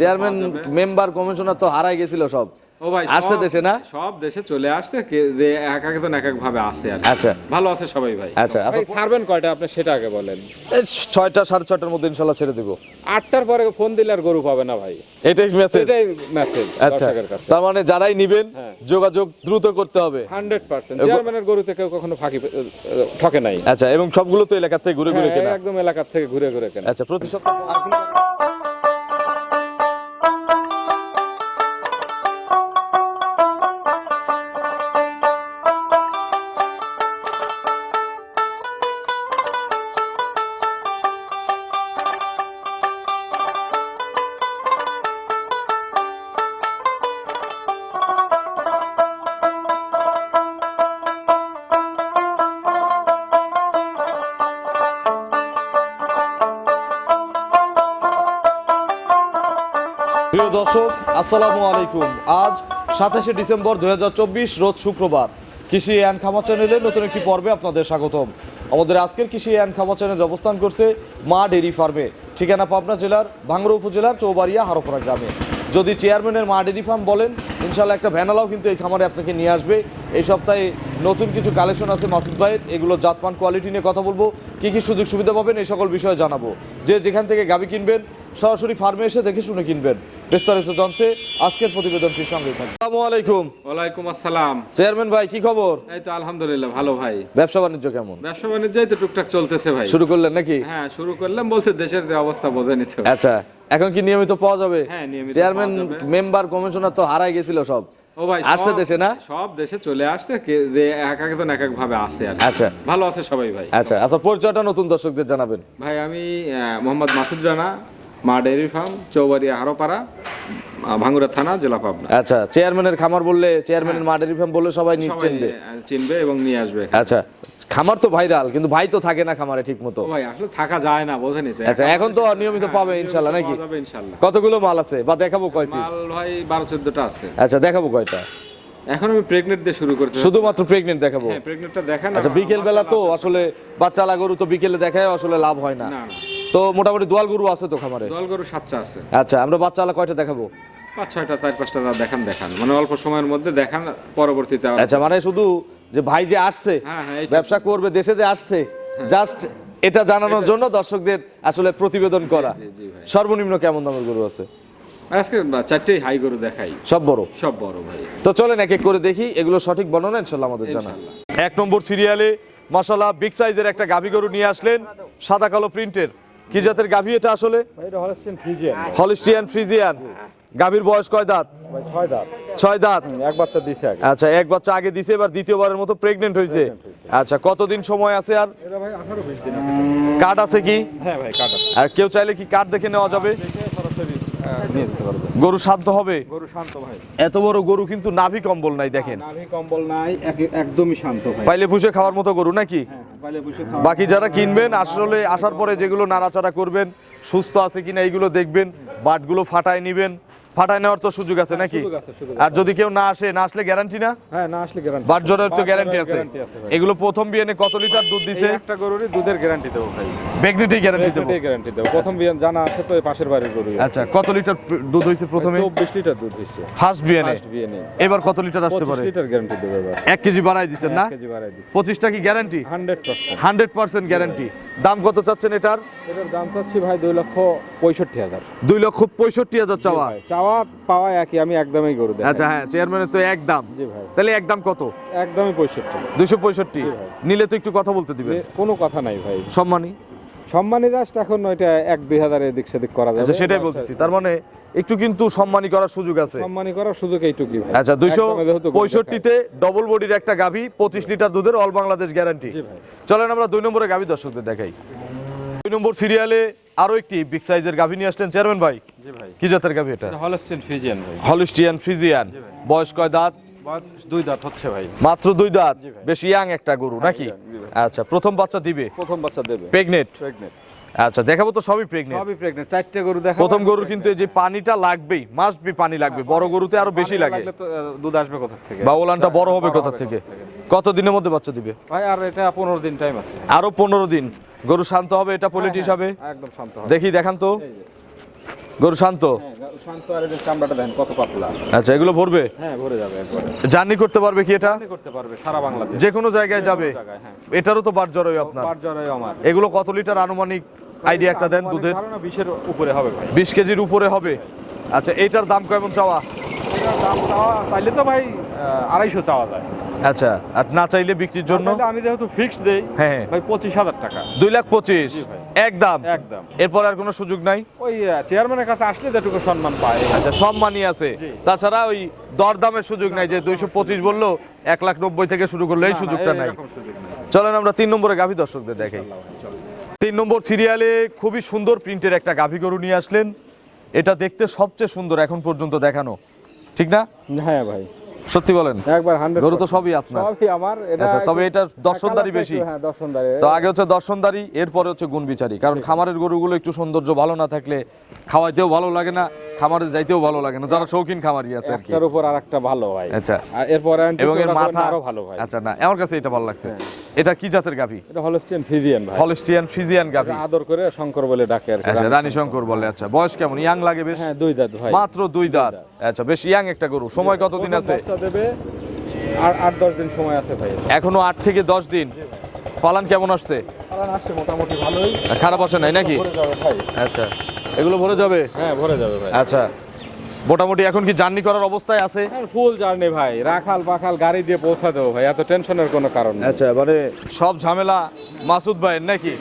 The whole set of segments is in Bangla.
চেয়ারম্যান মেম্বার কমিশনার তো হারাই গেছিল সব। ও ভাই আসছে দেশে না? সব দেশে চলে আসছে যে এক একজন এক এক ভাবে আর আচ্ছা। ভালো আছে সবাই ভাই। আচ্ছা ভাই ছাড়বেন কয়টা? আপনি সেটা আগে বলেন। ছয়টা সাড়ে ছয়টার মধ্যে ইনশাল্লাহ ছেড়ে দিব। আটটার পরে ফোন দিলে আর গরু পাবে না ভাই। এটাই মেসেজ এটাই মেসেজ আচ্ছা তার মানে যারাই নিবেন হ্যাঁ। যোগাযোগ দ্রুত করতে হবে। Hundred percent. চেয়ারম্যানের গরুতে কেউ কখনো ফাঁকি ঠকে নাই। আচ্ছা এবং সবগুলো তো এলাকা থেকে ঘুরে ঘুরে হ্যাঁ, কেনা। একদম এলাকার থেকে ঘুরে ঘুরে কেনা। আচ্ছা প্রতি সপ্তাহে প্রিয় দর্শক, আসসালামু আলাইকুম। আজ সাতাশে ডিসেম্বর দু হাজার চব্বিশ, রোজ শুক্রবার। কৃষি অ্যান্ড খামার চ্যানেলে নতুন একটি পর্বে আপনাদের স্বাগতম। আমাদের আজকের কৃষি অ্যান্ড খামার চ্যানেল অবস্থান করছে মা ডেরি ফার্মে, ঠিকানা পাবনা জেলার ভাঙ্গুড়া উপজেলার চৌবাড়িয়া হারোপাড়া গ্রামে। যদি চেয়ারম্যানের মা ডেরি ফার্ম বলেন ইনশাল্লাহ একটা ভ্যানালাও কিন্তু এই খামারে আপনাকে নিয়ে আসবে। এই সপ্তাহে নতুন কিছু কালেকশন আছে মাসুদ ভাইয়ের। এগুলো জাতমান কোয়ালিটি নিয়ে কথা বলব। কী কী সুযোগ সুবিধা পাবেন এই সকল বিষয়ে জানাব। যে যেখান থেকে গাবি কিনবেন সরাসরি ফার্মে এসে দেখে শুনে কিনবেন। বিস্তারিত জানতে আজকের প্রতিবেদনটির সঙ্গে আসসালামু আলাইকুম। ওয়ালাইকুম আসসালাম। চেয়ারম্যান ভাই কি খবর? এই তো আলহামদুলিল্লাহ ভালো ভাই। ব্যবসা বাণিজ্য কেমন? ব্যবসা বাণিজ্যই তো টুকটাক চলতেছে ভাই। শুরু করলেন নাকি? হ্যাঁ শুরু করলাম বলতে দেশের যে অবস্থা বোঝে নিচ্ছে আচ্ছা এখন কি নিয়মিত পাওয়া যাবে? হ্যাঁ, নিয়মিত চেয়ারম্যান মেম্বার কমিশনার তো হারাই গেছিল সব। ও ভাই আসছে দেশে না? সব দেশে চলে আসছে যে এক একজন এক এক ভাবে আসে আচ্ছা। ভালো আছে সবাই ভাই। আচ্ছা আচ্ছা পরিচয়টা নতুন দর্শকদের জানাবেন। ভাই আমি আহ, মোহাম্মদ মাসুদ রানা মা ডেয়ারি ফার্ম চৌবাড়িয়া হারোপাড়া আহ, থানা জেলা পাবনা। আচ্ছা চেয়ারম্যানের খামার বললে চেয়ারম্যানের ডেয়ারি ফার্ম বললে সবাই চিনবে চিনবে এবং নিয়ে আসবে আচ্ছা খামার তো ভাইরাল কিন্তু ভাই তো থাকে না খামারে ঠিক মতো ভাই আসলে থাকা যায় না বোঝেনি আচ্ছা এখন তো নিয়মিত পাবে ইনশাল্লাহ নাকি? কতগুলো মাল আছে? বা দেখাবো কয় পিস মাল ভাই বারো চোদ্দটা আছে। আচ্ছা দেখাবো কয়টা? এখন আমি প্রেগনেন্ট দিয়ে শুরু করতে শুধুমাত্র প্রেগনেন্ট দেখাবো? হ্যাঁ প্রেগনেন্টটা দেখেন আচ্ছা বিকেল বেলা তো আসলে বাচ্চালা গরু তো বিকেলে দেখায় আসলে লাভ হয় না। তো মোটামুটি দোয়াল গরু আছে তো খামারে? দল গরু সাতটা আছে। আচ্ছা আমরা বাচ্চালা কয়টা দেখাবো? পাঁচ ছয়টা চার পাঁচটা দেখান দেখান। মানে অল্প সময়ের মধ্যে দেখান পরবর্তীতে আচ্ছা মানে শুধু যে ভাই যে আসছে হ্যাঁ হ্যাঁ ব্যবসা করবে দেশে যে আসছে জাস্ট এটা জানানোর জন্য দর্শকদের আসলে প্রতিবেদন করা। সর্বনিম্ন কেমন দামের গরু আছে? আজকে চারটেই হাই গরু দেখাই। সব বড়? সব বড় ভাই। তো চলেন এক এক করে দেখি এগুলো সঠিক বর্ণনা ইনশাল্লাহ আমাদের জানা। এক নম্বর সিরিয়ালে মশালা বিগ সাইজের একটা গাভী গরু নিয়ে আসলেন সাদা কালো প্রিন্টের কি জাতের গাভী এটা আসলে? ভাই এটা হলস্টিন ফ্রিজিয়ান হলিস্টিয়ান ফ্রিজিয়ান গাভীর বয়স কয় দাঁত? ছয় দাঁত। ছয় দাঁত। এক বাচ্চা দিছে আগে। আচ্ছা এক বাচ্চা আগে দিছে এবার দ্বিতীয়বারের মতো প্রেগনেন্ট হয়েছে আচ্ছা কতদিন সময় আছে আর? কার্ড আছে কি? হ্যাঁ ভাই কাটা আর কেউ চাইলে কি কার্ড দেখে নেওয়া যাবে? গরু শান্ত হবে? গরু শান্ত ভাই। এত বড় গরু কিন্তু নাভি কম্বল নাই দেখেন। নাভি কম্বল নাই একদমই শান্ত ভাই। পাইলে পুষে খাওয়ার মতো গরু নাকি? হ্যাঁ বাকি যারা কিনবেন আসলে আসার পরে যেগুলো নাড়াচাড়া করবেন সুস্থ আছে কিনা এইগুলো দেখবেন বাটগুলো ফাটায় নিবেন ফাটায় নেওয়ার তো সুযোগ আছে নাকি? আছে, সুযোগ আর যদি কেউ না আসে না আসলে গ্যারান্টি না? হ্যাঁ না আসলে গ্যারান্টি তো গ্যারান্টি আছে। এগুলো প্রথম বিয়ানে কত লিটার দুধ দিছে? একটা গরুরই দুধের গ্যারান্টি দেবো ভাই। বেগনিটি গ্যারান্টি দেবো। গ্যারান্টি দেবো। প্রথম বিয়ান জানা আছে তো পাশের বাড়ির গরু আচ্ছা কত লিটার দুধ হয়েছে প্রথমে? চব্বিশ লিটার দুধ ফার্স্ট বিয়ানে ফার্স্ট বিয়ানে এবার কত লিটার আসতে পারে? লিটার গ্যারান্টি দেবে এবার। এক কেজি বাড়াই দিচ্ছেন না? এক কেজি বাড়াই দিচ্ছে পঁচিশটা কি guarantee hundred percent. Hundred percent guarantee দাম কত চাচ্ছেন এটার? এটার দাম চাচ্ছি ভাই দুই লক্ষ পঁয়ষট্টি হাজার। দুই লক্ষ পঁয়ষট্টি হাজার চাওয়া চাওয়া পাওয়া একই আমি একদমই গরু দেয় আচ্ছা হ্যাঁ চেয়ারম্যানের তো এক দাম। জি ভাই। তাহলে এক দাম কত? একদমই পঁয়ষট্টি। দুইশো পঁয়ষট্টি। নিলে তো একটু কথা বলতে দিবেন। কোনো কথা নাই ভাই। সম্মানী? সম্মানী জাস্ট এখন ওইটা এক দুই হাজার এদিক সেদিক করা যাবে। আচ্ছা সেটাই বলতেছি। তার মানে একটু কিন্তু সম্মানী করার সুযোগ আছে। সম্মানী করার সুযোগ এইটুকুই ভাই। আচ্ছা দুইশো পঁয়ষট্টিতে ডবল বডির একটা গাভি পঁচিশ লিটার দুধের অল বাংলাদেশ গ্যারান্টি চলেন আমরা দুই নম্বরে গাভি দর্শকদের দেখাই। দুই নম্বর সিরিয়ালে আরও একটি বিগ সাইজের গাভি নিয়ে আসলেন চেয়ারম্যান ভাই। জি ভাই। কি জাতের গাভি এটা? হলস্টিন ফিজিয়ান ভাই। হলিস্টিয়ান ফ্রিজিয়ান বয়স কয় দাঁত? দুই দাঁত হচ্ছে ভাই। মাত্র দুই দাঁত। বেশ ইয়াং একটা গরু নাকি? জি ভাই। আচ্ছা প্রথম বাচ্চা দিবে? প্রথম বাচ্চা দেবে। প্রেগনেট প্রেগনেন্ট আচ্ছা দেখাবো তো সবই প্রেগনেট সবই প্রেগনেন্ট চারটে গরু দেখা প্রথম গরুর কিন্তু এই যে পানিটা লাগবেই মাস্ট বি পানি লাগবে। বড় গরুতে আরও বেশি লাগে। দুধ আসবে কোথা থেকে? বা ওলানটা বড় হবে কোথা থেকে? কত দিনের মধ্যে বাচ্চা দিবে? ভাই আর এটা পনেরো দিন টাইম আছে। আরও পনেরো দিন। গরু শান্ত হবে এটা পোলেট হ্যাঁ, হিসাবে? হ্যাঁ, একদম শান্ত হবে। দেখি দেখান তো। গরু শান্ত? হ্যাঁ, শান্ত আর এদের চামড়াটা দেন কত পাতলা। আচ্ছা এগুলো ভরবে? হ্যাঁ ভরে যাবে জার্নি করতে পারবে কি এটা? করতে পারবে সারা বাংলাদেশ। যে কোনো জায়গায় যাবে। এটারও তো বার জড়ই আপনার। পার জরাই আমার। এগুলো কত লিটার আনুমানিক আইডিয়া একটা দেন দুধের? ধারণা বিশের উপরে হবে ভাই। বিশ কেজির উপরে হবে। আচ্ছা এইটার দাম কেমন চাওয়া? এটার দাম চাওয়া চাইলে তো ভাই আড়াইশো চাওয়া যায়। আচ্ছা আর না চাইলে বিক্রির জন্য? আমি যেহেতু ফিক্সড দেই হ্যাঁ ভাই পঁচিশ হাজার টাকা। দুই লাখ পঁচিশ। একদম। একদম। এরপর আর কোনো সুযোগ নাই? ওই চেয়ারম্যানের কাছে আসলে যেটুকু সম্মান পায়। আচ্ছা সম্মানই আছে। তাছাড়া ওই দরদামের সুযোগ নাই যে দুইশো পঁচিশ বলল এক লাখ নব্বই থেকে শুরু করলে এই সুযোগটা নাই। চলেন আমরা তিন নম্বরে গাভী দর্শকদের দেখাই। তিন নম্বর সিরিয়ালে খুবই সুন্দর প্রিন্টের একটা গাভী গরু নিয়ে আসলেন। এটা দেখতে সবচেয়ে সুন্দর এখন পর্যন্ত দেখানো। ঠিক না? হ্যাঁ ভাই। সত্যি বলেন? একবার গরু তো সবই আপনার। সবই আমার। এটা আচ্ছা, তবে এটা দর্শনদারি বেশি। হ্যাঁ দর্শনদারি। তো আগে হচ্ছে দর্শনদারি এরপরে হচ্ছে গুণ বিচারি কারণ খামারের গরুগুলো একটু সৌন্দর্য ভালো না থাকলে খাওয়াইতেও ভালো লাগে না খামারে যাইতেও ভালো লাগে না। যারা শৌখিন খামারি আছে আর কি। উপর ভালো ভাই। আচ্ছা। আর এরপরে এবং এর মাথা আরও ভালো ভাই। আচ্ছা না আমার কাছে এটা ভালো লাগছে। হ্যাঁ। এটা কি জাতের গাভী? এটা হলস্টেন ফিজিয়ান ভাই। হলিস্টিয়ান ফিজিয়ান গাভী। আদর করে শঙ্কর বলে ডাকে আর আচ্ছা রানী শঙ্কর বলে আচ্ছা। বয়স কেমন? ইয়াং লাগে বেশ? হ্যাঁ দুই দাঁত ভাই। মাত্র দুই দাঁত। আচ্ছা বেশ ইয়াং একটা গরু। সময় কতদিন আছে? বাচ্চা দেবে। আর আট দশ দিন সময় আছে ভাই। এখনও আট থেকে দশ দিন। পালান কেমন আসছে? পালন আসছে মোটামুটি ভালোই। খারাপ আসে নাই নাকি? ভাই। আচ্ছা। এগুলো ভরে যাবে? হ্যাঁ ভরে যাবে ভাই। আচ্ছা। মোটামুটি এখন কি জার্নি করার অবস্থায় আছে? হ্যাঁ ফুল জার্নি ভাই। রাখাল পাখাল গাড়ি দিয়ে পৌঁছা দেবো ভাই। এত টেনশনের কোনো কারণ আচ্ছা মানে সব ঝামেলা মাসুদ ভাইয়ের নাকি?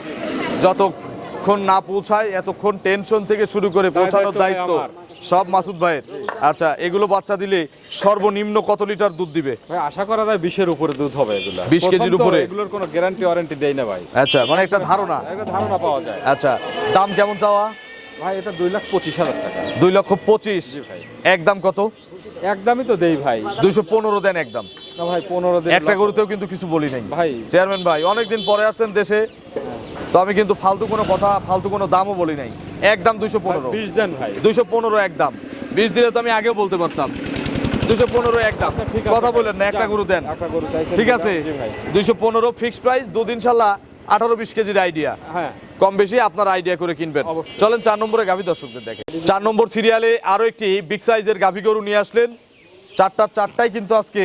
যতক্ষণ না পৌঁছায় এতক্ষণ টেনশন থেকে শুরু করে পৌঁছানোর দায়িত্ব সব মাসুদ ভাইয়ের। আচ্ছা এগুলো বাচ্চা দিলে সর্বনিম্ন কত লিটার দুধ দিবে? ভাই আশা করা যায় বিশের উপরে দুধ হবে এগুলো। 20 কেজির উপরে? এগুলোর কোনো গ্যারান্টি ওয়ারেন্টি দেয় না ভাই। আচ্ছা মানে একটা ধারণা। একটা ধারণা পাওয়া যায়। আচ্ছা দাম কেমন চাওয়া? ভাই এটা দুই লাখ পঁচিশ হাজার টাকা। দুই লক্ষ পঁচিশ। একদম কত? একদমই তো দেই ভাই। দুইশো পনেরো দেন একদম না ভাই পনেরো দিন একটা গরুতেও কিন্তু কিছু বলি নাই। ভাই। চেয়ারম্যান ভাই অনেকদিন পরে আসছেন দেশে। তো আমি কিন্তু ফালতু কোনো কথা ফালতু কোনো দামও বলি নাই। একদম দুইশো পনেরো। বিশ দেন ভাই। দুইশো পনেরো একদম। বিশ দিলে তো আমি আগেও বলতে পারতাম। দুইশো পনেরো একদম। আচ্ছা, ঠিক কথা ভাই। বললেন না একটা গরু দেন। ঠিক আছে? দুইশো পনেরো ফিক্সড প্রাইস দুদিন ইনশাল্লাহ আঠারো বিশ কেজির আইডিয়া হ্যাঁ। কম বেশি আপনার আইডিয়া করে কিনবেন। চলেন চার নম্বরে গাভী দর্শকদের দেখে চার নম্বর সিরিয়ালে আরও একটি বিগ সাইজের গাভী গরু নিয়ে আসলেন। চারটার চারটাই কিন্তু আজকে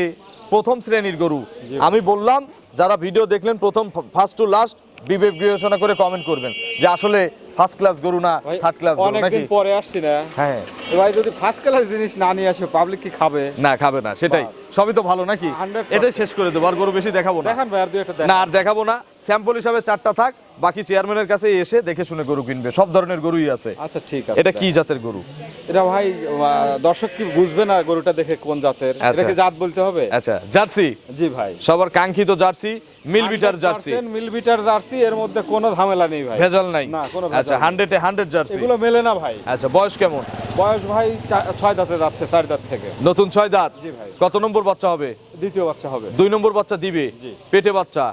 প্রথম শ্রেণির গরু। আমি বললাম যারা ভিডিও দেখলেন প্রথম ফার্স্ট টু লাস্ট বিবেক বিবেচনা করে কমেন্ট করবেন যে আসলে ফার্স্ট ক্লাস গরু না থার্ড ক্লাস গরু নাকি? অনেকদিন পরে আসছি না। হ্যাঁ। ভাই যদি ফার্স্ট ক্লাস জিনিস না নিয়ে আসে পাবলিক কি খাবে? না খাবে না সেটাই। সবই তো ভালো নাকি? 100% এটাই শেষ করে দেবো আর গরু বেশি দেখাবো না। দেখান ভাই আর দুই একটা না আর দেখাবো না। স্যাম্পল হিসাবে চারটা থাক বাকি চেয়ারম্যানের কাছে এসে দেখে শুনে গরু কিনবে। সব ধরনের গরুই আছে। আচ্ছা ঠিক আছে এটা কি জাতের গরু? এটা ভাই দর্শক কি বুঝবে না গরুটা দেখে কোন জাতের? আচ্ছা। এটাকে জাত বলতে হবে? আচ্ছা জার্সি? জি ভাই। সবার কাঙ্ক্ষিত জার্সি মিল বিটার জার্সি। মিল বিটার জার্সি এর মধ্যে কোনো ঝামেলা নেই ভাই। ভেজাল নাই? না, কোনো আচ্ছা নেই। হান্ড্রেডে হান্ড্রেড জার্সি। এগুলো মেলে না ভাই। আচ্ছা বয়স কেমন? বয়স ভাই ছয় দাঁতে যাচ্ছে চার দাঁত থেকে। নতুন ছয় দাঁত? জি ভাই। কত নম্বর বাচ্চা হবে? দ্বিতীয় বাচ্চা হবে। দুই নম্বর বাচ্চা দিবে। পেটে বাচ্চা?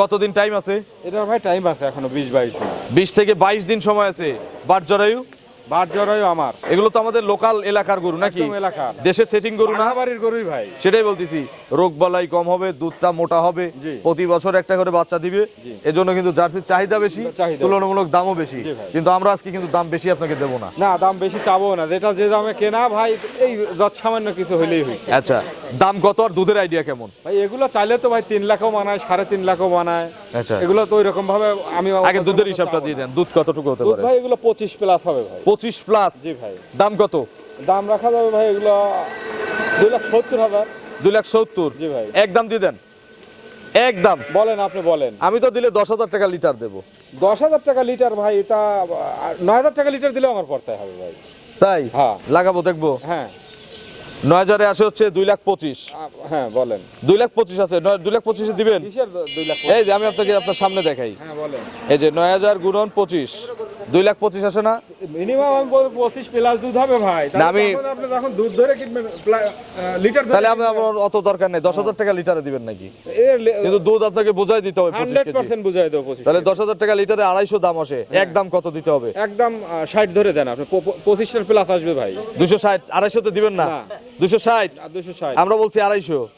কতদিন টাইম আছে? এটার ভাই টাইম আছে এখনও বিশ বাইশ দিন। বিশ থেকে বাইশ দিন সময় আছে। জরায়ু? বার জরায়ু আমার। এগুলো তো আমাদের লোকাল এলাকার গরু নাকি? একদম দেশের সেটিং গরু না? বাড়ির গরুই ভাই। সেটাই বলতেছি রোগ বালাই কম হবে দুধটা মোটা হবে প্রতি বছর একটা করে বাচ্চা দিবে। এজন্য কিন্তু জার্সির চাহিদা বেশি তুলনামূলক দামও বেশি। কিন্তু আমরা আজকে কিন্তু দাম বেশি আপনাকে দেবো না। না দাম বেশি চাবো না। যেটা যে দামে কেনা ভাই এই কিছু হইলেই হয়েছে আচ্ছা। দাম কত আর দুধের আইডিয়া কেমন? ভাই এগুলো চাইলে তো ভাই তিন লাখও বানায় সাড়ে তিন লাখও বানায়। আচ্ছা। এগুলো তো ওই রকম ভাবে আমি আগে দুধের হিসাবটা দিয়ে দেন দুধ কতটুকু হতে পারে? ভাই এগুলো পঁচিশ প্লাস হবে ভাই। পঁচিশ প্লাস জি ভাই। দাম কত? দাম রাখা যাবে ভাই এগুলো দুই লাখ সত্তর হাজার। দুই লাখ সত্তর? জি ভাই। একদম দিয়ে দেন। একদম বলেন আপনি বলেন। আমি তো দিলে দশ হাজার টাকা লিটার দেবো। দশ হাজার টাকা লিটার ভাই তা নয় হাজার টাকা লিটার দিলে আমার পড়তে হবে ভাই। তাই? হ্যাঁ। লাগাবো দেখব। হ্যাঁ। নয় হাজারে আসে হচ্ছে দুই লাখ পঁচিশ। হ্যাঁ বলেন। দুই লাখ পঁচিশ আছে। দুই লাখ পঁচিশে দিবেন? এই যে আমি আপনাকে আপনার সামনে দেখাই। হ্যাঁ এই যে নয় হাজার গুণন পঁচিশ। দুই লাখ পঁচিশ আসে না? মিনিমাম আমি বলব পঁচিশ প্লাস দুধ হবে ভাই। না, আমি- আপনি যখন দুধ ধরে কিনবেন লিটার তাহলে আমার অত দরকার নেই। দশ হাজার টাকা লিটারে দিবেন নাকি? কিন্তু দুধ আপনাকে বোঝাই দিতে হবে পঁচিশ কেজি। পার্সেন্ট বুঝাই দেবো পঁচিশ তাহলে দশ হাজার টাকা লিটারে আড়াইশো দাম আসে। এক দাম কত দিতে হবে? একদম ষাট ধরে দেন আপনি। প- প- প্লাস আসবে ভাই। দুশো ষাট আড়াইশো তো দিবেন না। দুশো ষাট? দুশো ষাট। আমরা বলছি আড়াইশো।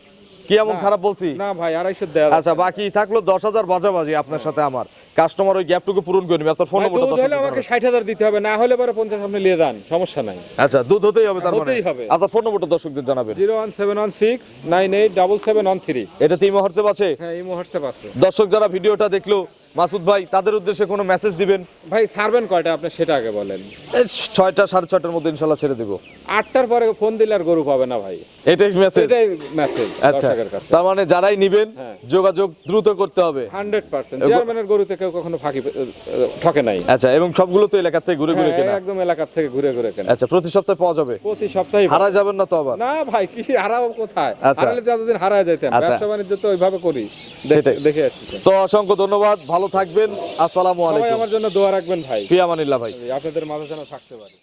কি এমন খারাপ বলছি? না ভাই আড়াইশো দেওয়া আচ্ছা বাকি থাকল দশ হাজার বাজাবাজি আপনার সাথে আমার। কাস্টমার ওই গ্যাপটুকু পূরণ করে নিবে আপনার ফোন নম্বর নম্বরটা হলে আমাকে ষাট হাজার দিতে হবে না হলে পরে পঞ্চাশ আপনি নিয়ে যান সমস্যা নাই। আচ্ছা দুধ হতেই হবে তার মানে। হবে। আপনার ফোন নম্বরটা দর্শকদের জানাবেন। Zero one seven one six nine eight double seven one three. এটা তো ইমো মুহূর্তে আছে? হ্যাঁ এই হোয়াটসঅ্যাপ আছে। দর্শক যারা ভিডিওটা দেখল মাসুদ ভাই তাদের উদ্দেশ্যে কোনো মেসেজ দিবেন? ভাই ছাড়বেন কয়টা? আপনি সেটা আগে বলেন। এই ছয়টা সাড়ে ছয়টার মধ্যে ইনশাল্লাহ ছেড়ে দিব। আটটার পরে ফোন দিলে আর গরু পাবে না ভাই। এটাই মেসেজ এটাই মেসেজ আচ্ছা তার মানে যারাই নিবেন হ্যাঁ। যোগাযোগ দ্রুত করতে হবে। Hundred percent. চেয়ারম্যানের গরুতে কেউ কখনো ফাঁকি ঠকে নাই। আচ্ছা এবং সবগুলো তো এলাকা থেকে ঘুরে ঘুরে হ্যাঁ, কেনা। একদম এলাকার থেকে ঘুরে ঘুরে কেনা। আচ্ছা প্রতি সপ্তাহে পাওয়া যাবে? প্রতি সপ্তাহে হারা যাবেন না তো আবার? না ভাই কি হারাবো কোথায়? আচ্ছা। হারালে যতদিন হারায় যাইতাম। আচ্ছা। ব্যবসা বাণিজ্য তো ওইভাবে করি। দেখে আসছি। তো অসংখ্য ধন্যবাদ। ভালো থাকবেন। আসসালামু আলাইকুম। আমার জন্য দোয়া রাখবেন ভাই। ফিয়ামানিল্লাহ ভাই। আপনাদের মাঝে যেন থাকতে পারি।